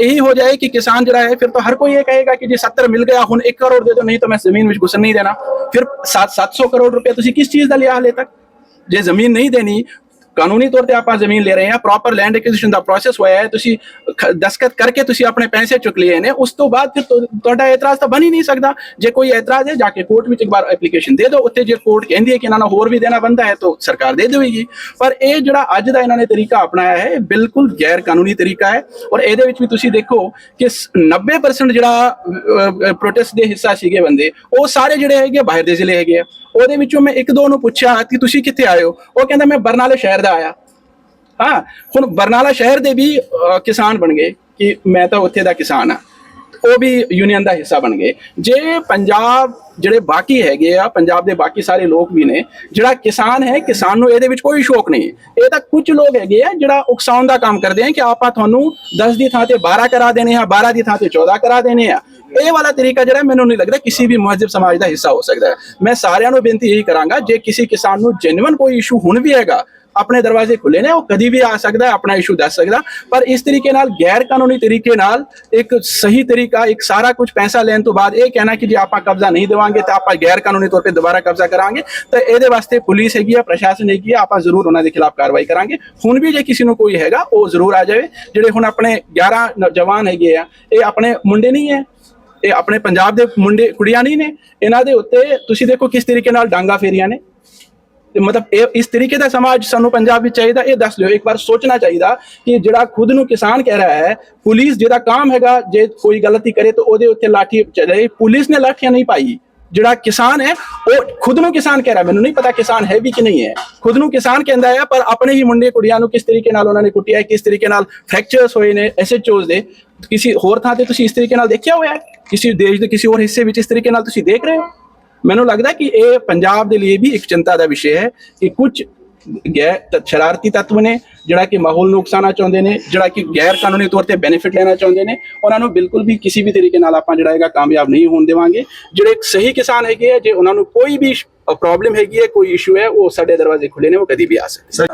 ਇਹੀ ਹੋ ਜਾਏ ਕਿ ਕਿਸਾਨ ਜਿਹੜਾ ਹੈ, ਫਿਰ ਤਾਂ ਹਰ ਕੋਈ ਇਹ ਕਹੇਗਾ ਕਿ ਜੀ 70 ਮਿਲ ਗਿਆ, ਹੁਣ 1 ਕਰੋੜ ਦੇ ਦਿਓ, ਨਹੀਂ ਤਾਂ ਮੈਂ ਜ਼ਮੀਨ ਵਿੱਚ ਘੁਸਣ ਨਹੀਂ ਦੇਣਾ। ਫਿਰ 7 700 ਕਰੋੜ ਰੁਪਏ ਤੁਸੀਂ ਕਿਸ ਚੀਜ਼ ਦਾ ਲਿਆ ਹਲੇ ਤੱਕ? ਜੇ ਜ਼ਮੀਨ ਨਹੀਂ ਦੇਣੀ ਕਾਨੂੰਨੀ ਤੌਰ ਤੇ ਆਪਾਂ ਜ਼ਮੀਨ ਲੈ ਰਹੇ ਹਾਂ ਪ੍ਰੋਪਰ ਲੈਂਡ ਐਕੁਜੀਸ਼ਨ ਦਾ ਪ੍ਰੋਸੈਸ ਹੋਇਆ ਹੈ, ਤੁਸੀਂ ਦਸਖਤ ਕਰਕੇ ਤੁਸੀਂ ਆਪਣੇ ਪੈਸੇ ਚੁੱਕ ਲਏ ਨੇ, ਉਸ ਤੋਂ ਬਾਅਦ ਫਿਰ ਤੁਹਾਡਾ ਇਤਰਾਜ਼ ਤਾਂ ਬਣ ਹੀ ਨਹੀਂ ਸਕਦਾ। ਜੇ ਕੋਈ ਇਤਰਾਜ਼ ਹੈ, ਜਾ ਕੇ ਕੋਰਟ ਵਿੱਚ ਇੱਕ ਵਾਰ ਐਪਲੀਕੇਸ਼ਨ ਦੇ ਦਿਓ, ਉੱਥੇ ਜੇ ਕੋਰਟ ਕਹਿੰਦੀ ਹੈ ਕਿ ਇਹਨਾਂ ਨੂੰ ਹੋਰ ਵੀ ਦੇਣਾ ਬੰਦਾ ਹੈ, ਤਾਂ ਸਰਕਾਰ ਦੇ ਦੇਵੇਗੀ। ਪਰ ਇਹ ਜਿਹੜਾ ਅੱਜ ਦਾ ਇਹਨਾਂ ਨੇ ਤਰੀਕਾ ਅਪਣਾਇਆ ਹੈ, ਇਹ ਬਿਲਕੁਲ ਗੈਰ ਕਾਨੂੰਨੀ ਤਰੀਕਾ ਹੈ ਔਰ ਇਹਦੇ ਵਿੱਚ ਵੀ ਤੁਸੀਂ ਦੇਖੋ ਕਿ ਸ- 90% ਜਿਹੜਾ ਪ੍ਰੋਟੈਸਟ ਦੇ ਹਿੱਸਾ ਸੀਗੇ ਬੰਦੇ, ਉਹ ਸਾਰੇ ਜਿਹੜੇ ਹੈਗੇ ਬਾਹਰ ਦੇ ਜ਼ਿਲ੍ਹੇ ਹੈਗੇ ਆ। ਉਹਦੇ ਵਿੱਚੋਂ ਮੈਂ ਇੱਕ ਦੋ ਨੂੰ ਪੁੱਛਿਆ ਕਿ ਤੁਸੀਂ ਕਿੱਥੇ ਆਏ ਹੋ? ਉਹ ਕਹਿੰਦਾ, ਮੈਂ ਬਰਨਾਲੇ ਸ਼ਹਿਰ ਦਾ ਆਇਆ। ਹਾਂ, ਹੁਣ ਬਰਨਾਲਾ ਸ਼ਹਿਰ ਦੇ ਵੀ ਕਿਸਾਨ ਬਣ ਗਏ ਕਿ ਮੈਂ ਤਾਂ ਉੱਥੇ ਦਾ ਕਿਸਾਨ ਆ ਉਹ ਵੀ ਯੂਨੀਅਨ ਦਾ ਹਿੱਸਾ ਬਣ ਗਏ। ਜੇ ਪੰਜਾਬ ਜਿਹੜੇ ਬਾਕੀ ਹੈਗੇ ਆ, ਪੰਜਾਬ ਦੇ ਬਾਕੀ ਸਾਰੇ ਲੋਕ ਵੀ ਨੇ, ਜਿਹੜਾ ਕਿਸਾਨ ਹੈ, ਕਿਸਾਨ ਨੂੰ ਇਹਦੇ ਵਿੱਚ ਕੋਈ ਸ਼ੌਕ ਨਹੀਂ। ਇਹ ਤਾਂ ਕੁਝ ਲੋਕ ਹੈਗੇ ਆ ਜਿਹੜਾ ਉਕਸਾਉਣ ਦਾ ਕੰਮ ਕਰਦੇ ਆ ਕਿ ਆਪਾਂ ਤੁਹਾਨੂੰ 10 ਦੀ ਥਾਂ ਤੇ 12 ਕਰਾ ਦੇਣੇ ਆ 12 ਦੀ ਥਾਂ ਤੇ 14 ਕਰਾ ਦੇਣੇ ਆ। ਇਹ ਵਾਲਾ ਤਰੀਕਾ ਜਿਹੜਾ ਮੈਨੂੰ ਨਹੀਂ ਲੱਗਦਾ ਕਿਸੇ ਵੀ ਮਹੱਜਬ ਸਮਾਜ ਦਾ ਹਿੱਸਾ ਹੋ ਸਕਦਾ ਹੈ। ਮੈਂ ਸਾਰਿਆਂ ਨੂੰ ਬੇਨਤੀ ਇਹੀ ਕਰਾਂਗਾ ਜੇ ਕਿਸੇ ਕਿਸਾਨ ਨੂੰ ਜੈਨੂਇਨ ਕੋਈ ਇਸ਼ੂ ਹੁਣ ਵੀ ਹੈਗਾ ਆਪਣੇ ਦਰਵਾਜ਼ੇ ਖੁੱਲੇ ਨੇ ਉਹ ਕਦੀ ਵੀ ਆ ਸਕਦਾ ਹੈ, ਆਪਣਾ ਇਸ਼ੂ ਦੱਸ ਸਕਦਾ। ਪਰ ਇਸ ਤਰੀਕੇ ਨਾਲ ਗੈਰ ਕਾਨੂੰਨੀ ਤਰੀਕੇ ਨਾਲ ਇੱਕ ਸਹੀ ਤਰੀਕਾ ਇੱਕ ਸਾਰਾ ਕੁਝ ਪੈਸਾ ਲੈਣ ਤੋਂ ਬਾਅਦ ਇਹ ਕਹਿਣਾ ਕਿ ਜੇ ਆਪਾਂ ਕਬਜ਼ਾ ਨਹੀਂ ਦੇਵਾਂਗੇ ਤਾਂ ਆਪਾਂ ਗੈਰ ਕਾਨੂੰਨੀ ਤੌਰ ਤੇ ਦੁਬਾਰਾ ਕਬਜ਼ਾ ਕਰਾਂਗੇ ਤਾਂ ਇਹਦੇ ਵਾਸਤੇ ਪੁਲਿਸ ਹੈਗੀ ਆ ਪ੍ਰਸ਼ਾਸਨ ਹੈਗੀ ਆ ਆਪਾਂ ਜ਼ਰੂਰ ਉਹਨਾਂ ਦੇ ਖਿਲਾਫ ਕਾਰਵਾਈ ਕਰਾਂਗੇ। ਹੁਣ ਵੀ ਜੇ ਕਿਸੇ ਨੂੰ ਕੋਈ ਹੈਗਾ ਉਹ ਜ਼ਰੂਰ ਆ ਜਾਵੇ। ਜਿਹੜੇ ਹੁਣ ਆਪਣੇ 11 ਨੌਜਵਾਨ ਹੈਗੇ ਆ ਇਹ ਆਪਣੇ ਮੁੰਡੇ ਨਹੀਂ ਹੈ। ਇਹ ਆਪਣੇ ਪੰਜਾਬ ਦੇ ਮੁੰਡੇ, ਕੁੜੀਆਂ ਨਹੀਂ ਨੇ, ਇਹਨਾਂ ਦੇ ਉੱਤੇ ਤੁਸੀਂ ਦੇਖੋ ਕਿਸ ਤਰੀਕੇ ਨਾਲ ਡਾਂਗਾ ਫੇਰੀਆਂ ਨੇ। ਮਤਲਬ ਇਹ, ਇਸ ਤਰੀਕੇ ਦਾ ਸਮਾਜ ਸਾਨੂੰ ਪੰਜਾਬ ਵਿੱਚ ਚਾਹੀਦਾ, ਇਹ ਦੱਸ ਲਿਓ ਇੱਕ ਵਾਰ ਸੋਚਣਾ ਚਾਹੀਦਾ ਕਿ ਜਿਹੜਾ ਖੁਦ ਨੂੰ ਕਿਸਾਨ ਕਹਿ ਰਿਹਾ ਹੈ, ਪੁਲਿਸ ਜਿਹਦਾ ਕੰਮ ਹੈਗਾ, ਜੇ ਕੋਈ ਗਲਤੀ ਕਰੇ ਤਾਂ ਉਹਦੇ ਉੱਤੇ ਲਾਠੀ ਚਲੇ। ਪੁਲਿਸ ਨੇ ਲਾਠੀਆਂ ਨਹੀਂ ਪਾਈ। ਜਿਹੜਾ ਕਿਸਾਨ ਹੈ, ਉਹ ਖੁਦ ਨੂੰ ਕਿਸਾਨ ਕਹਿ ਰਿਹਾ, ਮੈਨੂੰ ਨਹੀਂ ਪਤਾ ਕਿਸਾਨ ਹੈ ਵੀ ਕਿ ਨਹੀਂ ਹੈ। ਖੁਦ ਨੂੰ ਕਿਸਾਨ ਕਹਿੰਦਾ ਹੈ, ਪਰ ਆਪਣੇ ਹੀ ਮੁੰਡੇ, ਕੁੜੀਆਂ ਨੂੰ ਕਿਸ ਤਰੀਕੇ ਨਾਲ ਉਹਨਾਂ ਨੇ ਕੁੱਟਿਆ, ਕਿਸ ਤਰੀਕੇ ਨਾਲ ਫ੍ਰੈਕਚਰਸ ਹੋਏ ਨੇ ਐਸੇ ਚੋਜ਼ ਦੇ। ਕਿਸੇ ਹੋਰ ਥਾਂ ਤੇ ਤੁਸੀਂ ਇਸ ਤਰੀਕੇ ਨਾਲ ਦੇਖਿਆ ਹੋਇਆ ਹੈ? ਕਿਸੇ ਦੇਸ਼ ਦੇ ਕਿਸੇ ਹੋਰ ਹਿੱਸੇ ਵਿੱਚ ਇਸ ਤਰੀਕੇ ਨਾਲ ਤੁਸੀਂ ਦੇਖ ਰਹੇ ਹੋ? ਮੈਨੂੰ ਲੱਗਦਾ ਕਿ ਇਹ ਪੰਜਾਬ ਦੇ ਲਈ ਵੀ ਇੱਕ ਚਿੰਤਾ ਦਾ ਵਿਸ਼ੇ ਹੈ ਕਿ ਕੁਝ ਗੈਰ ਸ਼ਰਾਰਤੀ ਤੱਤਵ ਨੇ, ਜਿਹੜਾ ਕਿ ਮਾਹੌਲ ਨੂੰ ਉਕਸਾਉਣਾ ਚਾਹੁੰਦੇ ਨੇ, ਜਿਹੜਾ ਕਿ ਗੈਰ ਕਾਨੂੰਨੀ ਤੌਰ ਤੇ ਬੈਨੀਫਿਟ ਲੈਣਾ ਚਾਹੁੰਦੇ ਨੇ, ਉਹਨਾਂ ਨੂੰ ਬਿਲਕੁਲ ਵੀ ਕਿਸੇ ਵੀ ਤਰੀਕੇ ਨਾਲ ਆਪਾਂ ਜਿਹੜਾ ਹੈਗਾ ਕਾਮਯਾਬ ਨਹੀਂ ਹੋਣ ਦੇਵਾਂਗੇ। ਜਿਹੜੇ ਸਹੀ ਕਿਸਾਨ ਹੈਗੇ ਆ, ਜੇ ਉਹਨਾਂ ਨੂੰ ਕੋਈ ਵੀ ਪ੍ਰੋਬਲਮ ਹੈਗੀ ਹੈ ਕੋਈ ਇਸ਼ੂ ਹੈ ਉਹ ਸਾਡੇ ਦਰਵਾਜ਼ੇ ਖੁੱਲੇ ਨੇ ਉਹ ਕਦੀ ਵੀ ਆ ਸਕਦੇ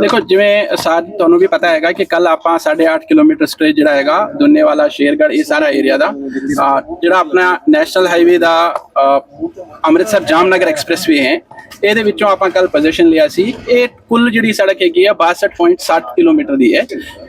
ਦੇਖੋ ਜਿਵੇਂ ਸਾਡ ਤੁਹਾਨੂੰ ਵੀ ਪਤਾ ਹੈਗਾ ਕਿ ਕੱਲ ਆਪਾਂ 8.5 ਕਿਲੋਮੀਟਰ ਸਟ੍ਰੇਚ ਜਿਹੜਾ ਹੈਗਾ ਦੁੰਨੇਵਾਲਾ ਸ਼ੇਰਗੜ੍ਹ ਇਹ ਸਾਰਾ ਏਰੀਆ ਦਾ ਜਿਹੜਾ ਆਪਣਾ ਨੈਸ਼ਨਲ ਹਾਈਵੇ ਦਾ ਅੰਮ੍ਰਿਤਸਰ ਜਾਮਨਗਰ ਐਕਸਪ੍ਰੈਸਵੇ ਹੈ ਇਹਦੇ ਵਿੱਚੋਂ ਆਪਾਂ ਕੱਲ ਪੋਜੀਸ਼ਨ ਲਿਆ ਸੀ ਇਹ ਕੁੱਲ ਜਿਹੜੀ ਸੜਕ ਹੈਗੀ ਆ 62.60 ਕਿਲੋਮੀਟਰ ਦੀ ਹੈ,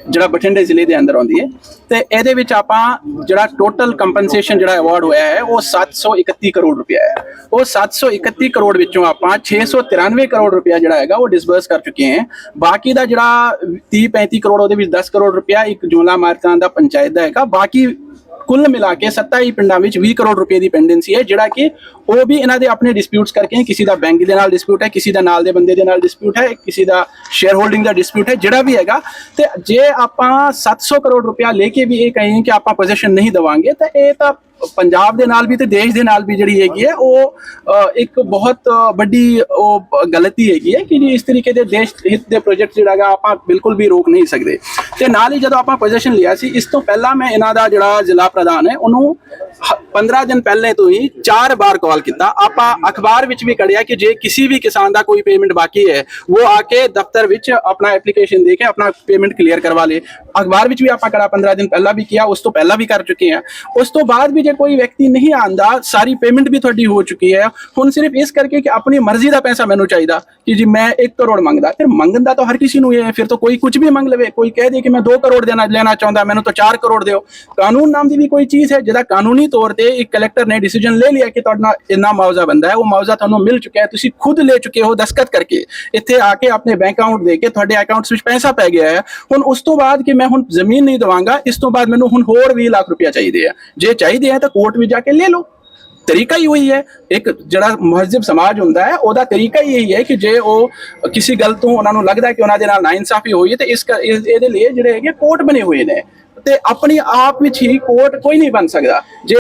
ਜਿਹੜਾ ਬਠਿੰਡੇ ਜ਼ਿਲ੍ਹੇ ਦੇ ਅੰਦਰ ਆਉਂਦੀ ਹੈ। ਤੇ ਇਹਦੇ ਵਿੱਚ ਆਪਾਂ ਜਿਹੜਾ ਟੋਟਲ ਕੰਪਨਸੇਸ਼ਨ ਜਿਹੜਾ ਅਵਾਰਡ ਹੋਇਆ ਹੈ, ਉਹ 731 ਕਰੋੜ ਰੁਪਇਆ ਹੈ। ਉਹ 731 ਕਰੋੜ ਵਿੱਚੋਂ ਆਪਾਂ 693 ਕਰੋੜ ਰੁਪਇਆ ਜਿਹੜਾ ਹੈਗਾ, ਉਹ ਡਿਸਬਰਸ ਕਰ ਚੁੱਕੇ ਹਾਂ। ਬਾਕੀ ਦਾ ਜਿਹੜਾ 30 35 ਕਰੋੜ, ਉਹਦੇ ਵਿੱਚ 10 ਕਰੋੜ ਰੁਪਇਆ ਇੱਕ ਜੋਲਾ ਮਾਰਕਾਂ ਦਾ ਪੰਚਾਇਤ ਦਾ ਹੈਗਾ। ਬਾਕੀ ਕੁੱਲ ਮਿਲਾ ਕੇ 27 ਪਿੰਡਾਂ ਵਿੱਚ 20 ਕਰੋੜ ਰੁਪਏ ਦੀ ਪੈਂਡੈਂਸੀ ਹੈ, ਜਿਹੜਾ ਕਿ ਉਹ ਵੀ ਇਹਨਾਂ ਦੇ ਆਪਣੇ ਡਿਸਪਿਊਟਸ ਕਰਕੇ ਕਿਸੇ ਦਾ ਬੈਂਕ ਦੇ ਨਾਲ ਡਿਸਪਿਊਟ ਹੈ, ਕਿਸੇ ਦਾ ਨਾਲ ਦੇ ਬੰਦੇ ਦੇ ਨਾਲ ਡਿਸਪਿਊਟ ਹੈ, ਕਿਸੇ ਦਾ ਸ਼ੇਅਰ ਹੋਲਡਿੰਗ ਦਾ ਡਿਸਪਿਊਟ ਹੈ, ਜਿਹੜਾ ਵੀ ਹੈਗਾ। ਤੇ ਜੇ ਆਪਾਂ 700 ਕਰੋੜ ਰੁਪਇਆ ਲੈ ਕੇ ਵੀ ਇਹ ਕਹੀਏ ਕਿ ਆਪਾਂ ਪੋਜੀਸ਼ਨ ਨਹੀਂ ਦਵਾਂਗੇ, ਤਾਂ ਇਹ ਤਾਂ ਪੰਜਾਬ ਦੇ ਨਾਲ ਵੀ ਤੇ ਦੇਸ਼ ਦੇ ਨਾਲ ਵੀ ਜਿਹੜੀ ਹੈਗੀ ਹੈ, ਉਹ ਇੱਕ ਬਹੁਤ ਵੱਡੀ, ਉਹ, ਗਲਤੀ ਹੈਗੀ ਹੈ ਕਿ ਜੀ ਇਸ ਤਰੀਕੇ ਦੇ ਦੇਸ਼ ਹਿੱਤ ਦੇ ਪ੍ਰੋਜੈਕਟ ਜਿਹੜਾ ਹੈਗਾ, ਆਪਾਂ ਬਿਲਕੁਲ ਵੀ ਰੋਕ ਨਹੀਂ ਸਕਦੇ। ਤੇ ਨਾਲ ਹੀ ਜਦੋਂ ਆਪਾਂ ਪੋਜੀਸ਼ਨ ਲਿਆ ਸੀ, ਇਸ ਤੋਂ ਪਹਿਲਾਂ ਮੈਂ ਇਹਨਾਂ ਦਾ ਜਿਹੜਾ ਜ਼ਿਲ੍ਹਾ ਪ੍ਰਧਾਨ ਹੈ, ਉਹਨੂੰ ਹ- 15 ਦਿਨ ਪਹਿਲੇ ਤੋਂ ਹੀ ਚਾਰ ਬਾਰ ਕਾਲ ਕੀਤਾ। ਆਪਾਂ ਅਖਬਾਰ ਵਿੱਚ ਵੀ ਕੜਿਆ ਕਿ ਜੇ ਕਿਸੇ ਵੀ ਕਿਸਾਨ ਦਾ ਕੋਈ ਪੇਮੈਂਟ ਬਾਕੀ ਹੈ, ਉਹ ਆ ਕੇ ਦਫ਼ਤਰ ਵਿੱਚ ਆਪਣਾ ਐਪਲੀਕੇਸ਼ਨ ਦੇ ਕੇ ਆਪਣਾ ਪੇਮੈਂਟ ਕਲੀਅਰ ਕਰਵਾ ਲੇ। ਅਖਬਾਰ ਵਿੱਚ ਵੀ ਆਪਾਂ ਕੜਾ 15 ਦਿਨ ਪਹਿਲਾਂ ਵੀ ਕੀਤਾ ਉਸ ਤੋਂ ਪਹਿਲਾਂ ਵੀ ਕਰ ਚੁੱਕੇ ਹਾਂ। ਉਸ ਤੋਂ ਬਾਅਦ ਵੀ ਜੇ ਕੋਈ ਵਿਅਕਤੀ ਨਹੀਂ ਆਂਦਾ ਸਾਰੀ ਪੇਮੈਂਟ ਵੀ ਤੁਹਾਡੀ ਹੋ ਚੁੱਕੀ ਹੈ। ਹੁਣ ਸਿਰਫ ਇਸ ਕਰਕੇ ਕਿ ਆਪਣੀ ਮਰਜ਼ੀ ਦਾ ਪੈਸਾ ਮੈਨੂੰ ਚਾਹੀਦਾ ਕਿ ਜੀ ਮੈਂ 1 ਕਰੋੜ ਮੰਗਦਾ। ਫਿਰ ਮੰਗਣ ਦਾ ਤਾਂ ਹਰ ਕਿਸੇ ਨੂੰ ਇਹ ਹੈ, ਫਿਰ ਤਾਂ ਕੋਈ ਕੁਝ ਵੀ ਮੰਗ ਲਵੇ, ਕੋਈ ਕਹਿ ਦੇ ਕਿ ਮੈਂ 2 ਕਰੋੜ ਦੇਣਾ ਲੈਣਾ ਚਾਹੁੰਦਾ, ਮੈਨੂੰ ਤਾਂ 4 ਕਰੋੜ ਦਿਓ। ਕਾਨੂੰਨ ਨਾਮ ਦੀ ਵੀ ਕੋਈ ਚੀਜ਼ ਹੈ ਜਿਹਦਾ ਕਾਨੂੰਨੀ ਤੌਰ ਤੇ ਇੱਕ ਕਲੈਕਟਰ ਨੇ ਡਿਸੀਜਨ ਲੈ ਲਿਆ ਕਿ ਤੁਹਾਡਾ ਇੰਨਾ ਮੁਆਵਜ਼ਾ ਬੰਦਾ ਹੈ, ਉਹ ਮੁਆਵਜ਼ਾ ਤੁਹਾਨੂੰ ਮਿਲ ਚੁੱਕਿਆ ਹੈ, ਤੁਸੀਂ ਖੁਦ ਲੈ ਚੁੱਕੇ ਹੋ ਦਸਤਖਤ ਕਰਕੇ। ਇੱਥੇ ਆ ਕੇ ਆਪਣੇ ਬੈਂਕ ਅਕਾਊਂਟ ਦੇ ਕੇ ਤੁਹਾਡੇ ਅਕਾਊਂਟਸ ਵਿੱਚ ਪੈਸਾ ਪੈ ਗਿਆ ਹੈ। ਹੁਣ ਉਸ ਤੋਂ ਬਾਅਦ ਕਿ ਮੈਂ ਹੁਣ ਜ਼ਮੀਨ ਨਹੀਂ ਦਵਾਂਗਾ, ਇਸ ਤੋਂ ਬਾਅਦ ਮੈਨੂੰ ਹੁਣ ਹੋਰ 20 ਲੱਖ ਰੁਪਇਆ ਚਾਹੀਦੇ ਆ। ਜੇ ਚਾਹੀਦੇ ਆ ਤਾਂ ਕੋਰਟ ਵਿੱਚ ਜਾ ਕੇ ਲੈ ਲਓ। ਤਰੀਕਾ ਹੀ ਉਹੀ ਹੈ। ਇੱਕ ਜਿਹੜਾ ਮਹੱਜਬ ਸਮਾਜ ਹੁੰਦਾ ਹੈ, ਉਹਦਾ ਤਰੀਕਾ ਹੀ ਇਹੀ ਹੈ ਕਿ ਜੇ ਉਹ ਕਿਸੇ ਗੱਲ ਤੋਂ ਉਹਨਾਂ ਨੂੰ ਲੱਗਦਾ ਕਿ ਉਹਨਾਂ ਦੇ ਨਾਲ ਨਾਇਨਸਾਫੀ ਹੋਈ ਹੈ, ਤੇ ਇਸ- ਇਹਦੇ ਲਈ ਜਿਹੜੇ ਹੈਗੇ ਕੋਰਟ ਬਣੇ ਹੋਏ ਨੇ। ਤੇ ਆਪਣੀ ਆਪ ਵਿੱਚ ਹੀ ਕੋਰਟ ਕੋਈ ਨਹੀਂ ਬਣ ਸਕਦਾ। ਜੇ